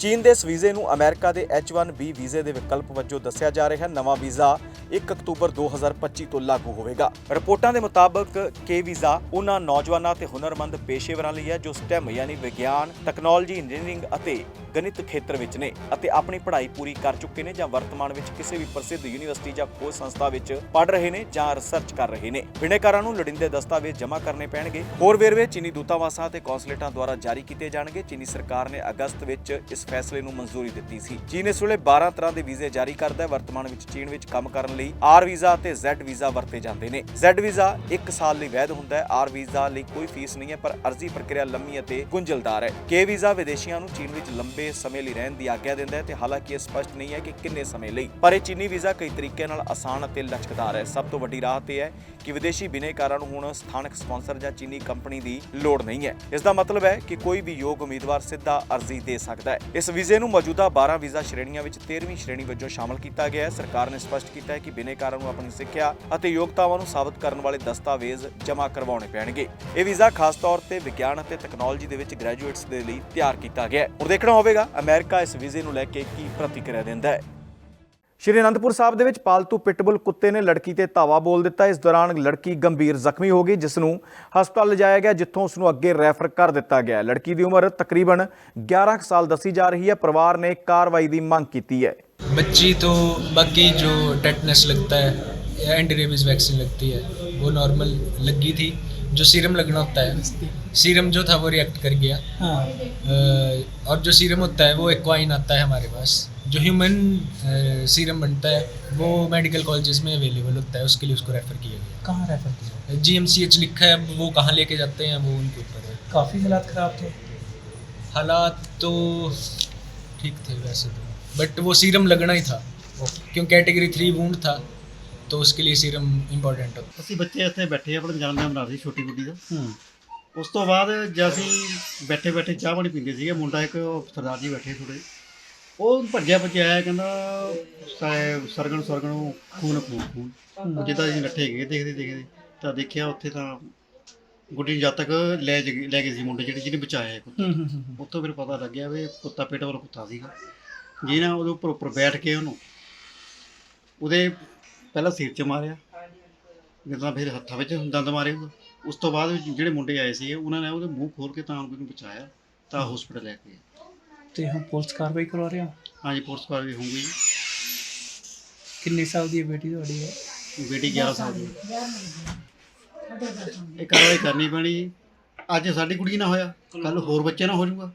ਚੀਨ ਦੇ ਇਸ ਵੀਜ਼ੇ ਨੂੰ ਅਮਰੀਕਾ ਦੇ H1B ਵੀਜ਼ੇ ਦੇ ਵਿਕਲਪ ਵਜੋਂ ਦੱਸਿਆ ਜਾ ਰਿਹਾ ਹੈ। ਨਵਾਂ ਵੀਜ਼ਾ 1 ਅਕਤੂਬਰ 2025 ਤੋਂ ਲਾਗੂ ਹੋਵੇਗਾ। ਰਿਪੋਰਟਾਂ ਦੇ ਮੁਤਾਬਕ ਕੇ ਵੀਜ਼ਾ ਉਹਨਾਂ ਨੌਜਵਾਨਾਂ ਤੇ ਹੁਨਰਮੰਦ ਪੇਸ਼ੇਵਰਾਂ ਲਈ ਹੈ, ਜੋ STEM ਯਾਨੀ ਵਿਗਿਆਨ ਟੈਕਨੋਲੋਜੀ ਇੰਜੀਨੀਅਰਿੰਗ ਅਤੇ ਗਣਿਤ ਖੇਤਰ ਵਿੱਚ ਨੇ ਅਤੇ ਆਪਣੀ ਪੜ੍ਹਾਈ ਪੂਰੀ ਕਰ ਚੁੱਕੇ ਨੇ ਜਾਂ ਵਰਤਮਾਨ ਵਿੱਚ ਕਿਸੇ ਵੀ ਪ੍ਰਸਿੱਧ ਯੂਨੀਵਰਸਿਟੀ ਜਾਂ ਖੋਜ ਸੰਸਥਾ ਵਿੱਚ ਪੜ੍ਹ ਰਹੇ ਨੇ ਜਾਂ ਰਿਸਰਚ ਕਰ ਰਹੇ ਨੇ। ਬਿਨੇਕਾਰਾਂ ਨੂੰ ਲੋੜੀਂਦੇ ਦਸਤਾਵੇਜ਼ ਜਮ੍ਹਾਂ ਕਰਨੇ ਪੈਣਗੇ। ਹੋਰ ਵੇਰਵੇ ਚੀਨੀ ਦੂਤਾਵਾਸਾਂ ਤੇ ਕੌਂਸਲੇਟਾਂ ਦੁਆਰਾ ਜਾਰੀ ਕੀਤੇ ਜਾਣਗੇ। ਚੀਨੀ ਸਰਕਾਰ ਨੇ ਅਗਸਤ ਵਿੱਚ ਇਸ ਫੈਸਲੇ ਨੂੰ ਮਨਜ਼ੂਰੀ ਦਿੱਤੀ ਸੀ। ਚੀਨ ਇਸ ਵੇਲੇ 12 ਤਰ੍ਹਾਂ ਦੇ ਵੀਜ਼ੇ ਜਾਰੀ ਕਰਦਾ ਹੈ। ਵਰਤਮਾਨ ਵਿੱਚ ਚੀਨ ਵਿੱਚ ਕੰਮ ਕਰਨ ਲਈ ਆਰ ਵੀਜ਼ਾ ਅਤੇ ਜ਼ੈਡ ਵੀਜ਼ਾ ਵਰਤੇ ਜਾਂਦੇ ਨੇ। ਜ਼ੈਡ ਵੀਜ਼ਾ 1 ਸਾਲ ਲਈ ਵੈਧ ਹੁੰਦਾ ਹੈ। ਆਰ ਵੀਜ਼ਾ ਲਈ ਕੋਈ ਫੀਸ ਨਹੀਂ ਹੈ, ਪਰ ਅਰਜ਼ੀ ਪ੍ਰਕਿਰਿਆ ਲੰਮੀ ਅਤੇ ਗੁੰਝਲਦਾਰ ਹੈ। ਕੇ ਵੀਜ਼ਾ ਵਿਦੇਸ਼ੀਆਂ ਨੂੰ ਚੀਨ ਵਿੱਚ ਲੰਬੇ ਸਮੇਂ ਲਈ ਰਹਿਣ ਦੀ ਆਗਿਆ ਦਿੰਦਾ ਹੈ ਤੇ ਹਾਲਾਂਕਿ ਇਹ ਸਪਸ਼ਟ ਨਹੀਂ ਹੈ ਕਿ ਕਿੰਨੇ ਸਮੇਂ ਲਈ। ਪਰ ਇਹ ਚੀਨੀ ਵੀਜ਼ਾ ਕਈ ਤਰੀਕਿਆਂ ਨਾਲ ਆਸਾਨ ਅਤੇ ਲਚਕਦਾਰ ਹੈ। ਸਭ ਤੋਂ ਵੱਡੀ ਰਾਹਤ ਇਹ ਹੈ ਕਿ ਵਿਦੇਸ਼ੀ ਬਿਨੇਕਾਰਾਂ ਨੂੰ ਹੁਣ ਸਥਾਨਕ ਸਪਾਂਸਰ ਜਾਂ ਚੀਨੀ ਕੰਪਨੀ ਦੀ ਲੋੜ ਨਹੀਂ ਹੈ। ਇਸ ਦਾ ਮਤਲਬ ਹੈ ਕਿ ਕੋਈ ਵੀ ਯੋਗ ਉਮੀਦਵਾਰ ਸਿੱਧਾ ਅਰਜ਼ੀ ਦੇ ਸਕਦਾ ਹੈ। ਇਸ ਵੀਜ਼ੇ ਨੂੰ ਮੌਜੂਦਾ 12 ਵੀਜ਼ਾ ਸ਼੍ਰੇਣੀਆਂ ਵਿੱਚ 13ਵੀਂ ਸ਼੍ਰੇਣੀ ਵਜੋਂ ਸ਼ਾਮਲ ਕੀਤਾ ਗਿਆ ਹੈ। ਸਰਕਾਰ ਨੇ ਸਪਸ਼ਟ ਕੀਤਾ ਹੈ ਕਿ ਬਿਨੇਕਾਰਾਂ ਨੂੰ ਆਪਣੀ ਸਿੱਖਿਆ ਅਤੇ ਯੋਗਤਾਵਾਂ ਨੂੰ ਸਾਬਤ ਕਰਨ ਵਾਲੇ ਦਸਤਾਵੇਜ਼ ਜਮ੍ਹਾਂ ਕਰਵਾਉਣੇ ਪੈਣਗੇ। ਇਹ ਵੀਜ਼ਾ ਖਾਸ ਤੌਰ ਤੇ ਵਿਗਿਆਨ ਅਤੇ ਟੈਕਨੋਲੋਜੀ ਦੇ ਵਿੱਚ ਗ੍ਰੈਜੂਏਟਸ ਦੇ ਲਈ ਤਿਆਰ ਕੀਤਾ ਗਿਆ ਹੈ। ਹੁਣ ਦੇਖਣਾ ਹੋਵੇਗਾ ਅਮਰੀਕਾ ਇਸ ਵੀਜ਼ੇ ਨੂੰ ਲੈ ਕੇ ਕੀ ਪ੍ਰਤੀਕਿਰਿਆ ਦਿੰਦਾ ਹੈ। ਸ਼੍ਰੀ ਅਨੰਦਪੁਰ ਸਾਹਿਬ ਦੇ ਵਿੱਚ ਪਾਲਤੂ ਪਿਟਬੁਲ ਕੁੱਤੇ ਨੇ ਲੜਕੀ ਤੇ ਧਾਵਾ ਬੋਲ ਦਿੱਤਾ ਇਸ ਦੌਰਾਨ ਲੜਕੀ ਗੰਭੀਰ ਜ਼ਖਮੀ ਹੋ ਗਈ ਜਿਸ ਨੂੰ ਹਸਪਤਾਲ ਲਿਜਾਇਆ ਗਿਆ ਜਿੱਥੋਂ ਉਸ ਨੂੰ ਅੱਗੇ ਰੈਫਰ ਕਰ ਦਿੱਤਾ ਗਿਆ ਲੜਕੀ ਦੀ ਉਮਰ ਤਕਰੀਬਨ 11 ਕੁ ਸਾਲ ਦੱਸੀ ਜਾ ਰਹੀ ਹੈ ਪਰਿਵਾਰ ਨੇ ਕਾਰਵਾਈ ਦੀ ਮੰਗ ਕੀਤੀ ਹੈ बच्ची तो बाकी जो टेटनस लगता है या एंटी रेबीज वैक्सीन लगती है वो नॉर्मल लगी थी जो सीरम लगना होता है सीरम जो था वो रिएक्ट कर गया अ, और जो सीरम होता है वो एक्वाइन आता है हमारे पास जो ह्यूमन सीरम बनता है वो मेडिकल कॉलेजेस में अवेलेबल होता है उसके लिए उसको रेफ़र किया गया कहाँ रेफर किया जी एम सी एच लिखा है अब वो कहाँ लेके जाते हैं वो उनके ऊपर है काफ़ी हालात ख़राब थे हालात तो ठीक थे वैसे तो बट वो सीरम लगना ही था क्यों कैटेगरी थ्री वूंड था तो उसके लिए सीरम इम्पोर्टेंट होता ਅਸੀਂ ਬੱਚੇ ਇੱਥੇ ਬੈਠੇ ਆਪਣੇ ਜਨਮ ਦਿਨ ਮਨਾ ਰਹੇ ਸੀ ਛੋਟੀ ਗੁੱਡੀ ਦਾ ਉਸ ਤੋਂ ਬਾਅਦ ਜਦ ਅਸੀਂ ਬੈਠੇ ਬੈਠੇ ਚਾਹ ਪਾਣੀ ਪੀਂਦੇ ਸੀਗੇ ਮੁੰਡਾ ਇੱਕ ਉਹ ਸਰਦਾਰ ਜੀ ਬੈਠੇ ਥੋੜੇ ਉਹ ਭੱਜਿਆ ਭੱਜਿਆ ਆਇਆ ਕਹਿੰਦਾ ਸਾ- ਸਰਗਣ ਸਰਗਣ ਖੂਨ ਖੂਨ ਖੂਨ। ਉਹ ਜਿੱਦਾਂ ਅਸੀਂ ਨੱਠੇ ਗਏ ਦੇਖਦੇ ਦੇਖਦੇ ਤਾਂ ਦੇਖਿਆ ਉੱਥੇ ਤਾਂ ਗੁੱਡੀ ਨੂੰ ਜਦ ਤੱਕ ਲੈ ਜ- ਲੈ ਗਏ ਸੀ ਮੁੰਡੇ ਜਿਹੜੇ ਜਿਹਨੇ ਬਚਾਇਆ ਕੁੱਤਾ। ਉੱਥੋਂ ਫਿਰ ਪਤਾ ਲੱਗਿਆ ਵੀ ਕੁੱਤਾ ਪੇਟ ਵਾਲਾ ਕੁੱਤਾ ਸੀਗਾ। ਜਿਹਨਾਂ ਉਹਦੇ ਉੱਪਰ ਉੱਪਰ ਬੈਠ ਕੇ ਉਹਨੂੰ ਉਹਦੇ ਪਹਿਲਾਂ ਸਿਰ 'ਚ ਮਾਰਿਆ। ਜਿੱਦਾਂ ਫਿਰ ਹੱਥਾਂ ਵਿੱਚ ਦੰਦ ਮਾਰੇ ਉਹਦੇ। ਉਸ ਤੋਂ ਬਾਅਦ ਜਿਹੜੇ ਮੁੰਡੇ ਆਏ ਸੀ ਉਹਨਾਂ ਨੇ ਉਹਦੇ ਮੂੰਹ ਖੋਲ ਕੇ ਤਾਂ ਉਹਨੂੰ ਬਚਾਇਆ ਤਾਂ ਹਸਪੀਟਲ ਲੈ ਕੇ ਗਏ ਤੇ ਹੁਣ ਪੁਲਿਸ ਕਾਰਵਾਈ ਕਰਵਾ ਰਹੇ ਹੋ? ਹਾਂਜੀ ਪੁਲਿਸ ਕਾਰਵਾਈ ਹੋਊਗੀ ਕਿੰਨੇ ਸਾਲ ਦੀ ਹੈ ਬੇਟੀ ਤੁਹਾਡੀ? ਹੈ ਬੇਟੀ 11 ਸਾਲ ਦੀ ਹੈ। ਇਹ ਕਾਰਵਾਈ ਕਰਨੀ ਪੈਣੀ ਅੱਜ ਸਾਡੀ ਕੁੜੀ ਨਾਲ ਹੋਇਆ ਕੱਲ ਹੋਰ ਬੱਚੇ ਨਾਲ ਹੋ ਜਾਊਗਾ।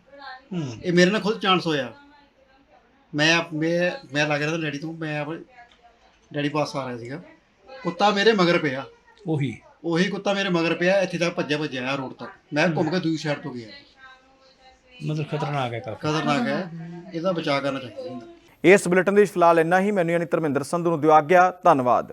ਹੂੰ। ਇਹ ਮੇਰੇ ਨਾਲ ਖੁਦ ਚਾਂਸ ਹੋਇਆ। ਮੈਂ ਆਪ- ਮੈਂ ਮੈਂ ਲੱਗ ਰਿਹਾ ਤਾਂ ਡੈਡੀ ਤੋਂ ਮੈਂ ਡੈਡੀ ਪਾਸ ਆ ਰਿਹਾ ਸੀਗਾ। ਕੁੱਤਾ ਮੇਰੇ ਮਗਰ ਪਿਆ। ਉਹੀ। ਉਹੀ ਕੁੱਤਾ ਮੇਰੇ ਮਗਰ ਪਿਆ ਇੱਥੇ ਤੱਕ ਭੱਜਿਆ ਭੱਜਿਆ ਆਇਆ ਰੋਡ ਤੱਕ। ਮੈਂ ਘੁੰਮ ਕੇ ਦੂਜੀ ਸਾਈਡ ਤੋਂ ਗਿਆ। ਮਤਲਬ ਖਤਰਨਾਕ ਹੈ ਕਾਫੀ। ਖਤਰਨਾਕ ਹੈ। ਇਹਦਾ ਬਚਾਅ ਕਰਨਾ ਚਾਹੀਦਾ। ਇਸ ਬੁਲੇਟਿਨ ਦੇ ਵਿੱਚ ਫਿਲਹਾਲ ਇੰਨਾ ਹੀ। ਮੈਨੂੰ ਯਾਨੀ ਧਰਮਿੰਦਰ ਸੰਧੂ ਨੂੰ ਦਿਓ ਆਗਿਆ। ਧੰਨਵਾਦ।